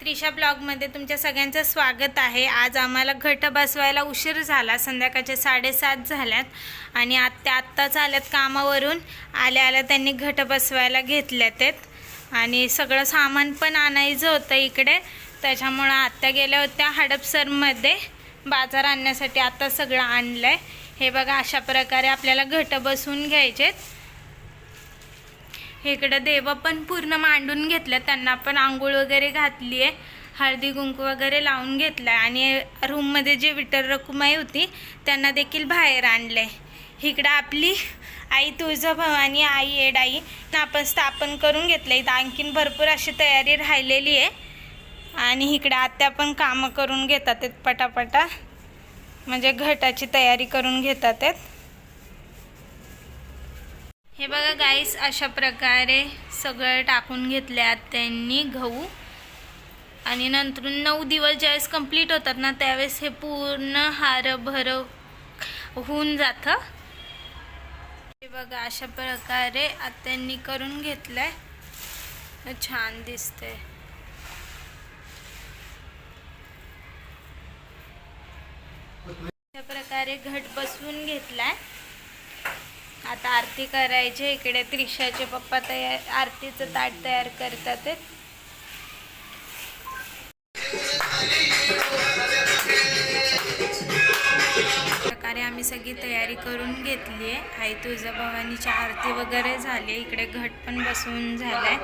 त्रिशा ब्लॉगमध्ये तुमच्या सगळ्यांचं स्वागत आहे. आज आम्हाला घट बसवायला उशीर झाला संध्याकाळचे साडेसात झाल्यात आणि आत्या आत्ताच आल्यात कामावरून. आल्या आल्या त्यांनी घट बसवायला घेतल्या आहेत आणि सगळं सामान पण आणायचं होतं इकडे. त्याच्यामुळं आत्या गेल्या होत्या हडपसरमध्ये. बाजार आणण्यासाठी आत्ता सगळं आणलं आहे हे बघा अशा प्रकारे आपल्याला घट बसवून घ्यायचेत. इकडं देव पण पूर्ण मांडून घेतलं त्यांना पण आंघोळ वगैरे घातली आहे हळदी कुंकू वगैरे लावून घेतलं आणि रूममध्ये जे विटर रकुमाई होती त्यांना देखील बाहेर आणलं आहे इकडं आपली आई तुळजाभवानी आई एडाई आपण स्थापन करून घेतलं इथं आणखीन भरपूर अशी तयारी राहिलेली आहे. आणि इकडं आत्या पण कामं करून घेतात आहेत पटापटा. म्हणजे घटाची तयारी करून घेतात आहेत. हे बघा गाईस अशा प्रकारे सगळं टाकून घेतल्यात त्यांनी गहू. आणि नंतर नऊ दिवस ज्यावेळेस कंप्लीट होतात ना त्यावेळेस हे पूर्ण हारभर होऊन जातं. हे बघा अशा प्रकारे आत्यांनी करून घेतलंय. छान दिसतंय. अशा प्रकारे घट बसवून घेतलाय. आता आरती करायची इकडे त्रिशाचे पप्पा तयार आरतीचं ताट तयार करतात प्रकारे आम्ही सगळी तयारी करून घेतली आहे. आई तुळजाभवानीची आरती वगैरे झाली इकडे घट पण बसवून झालाय.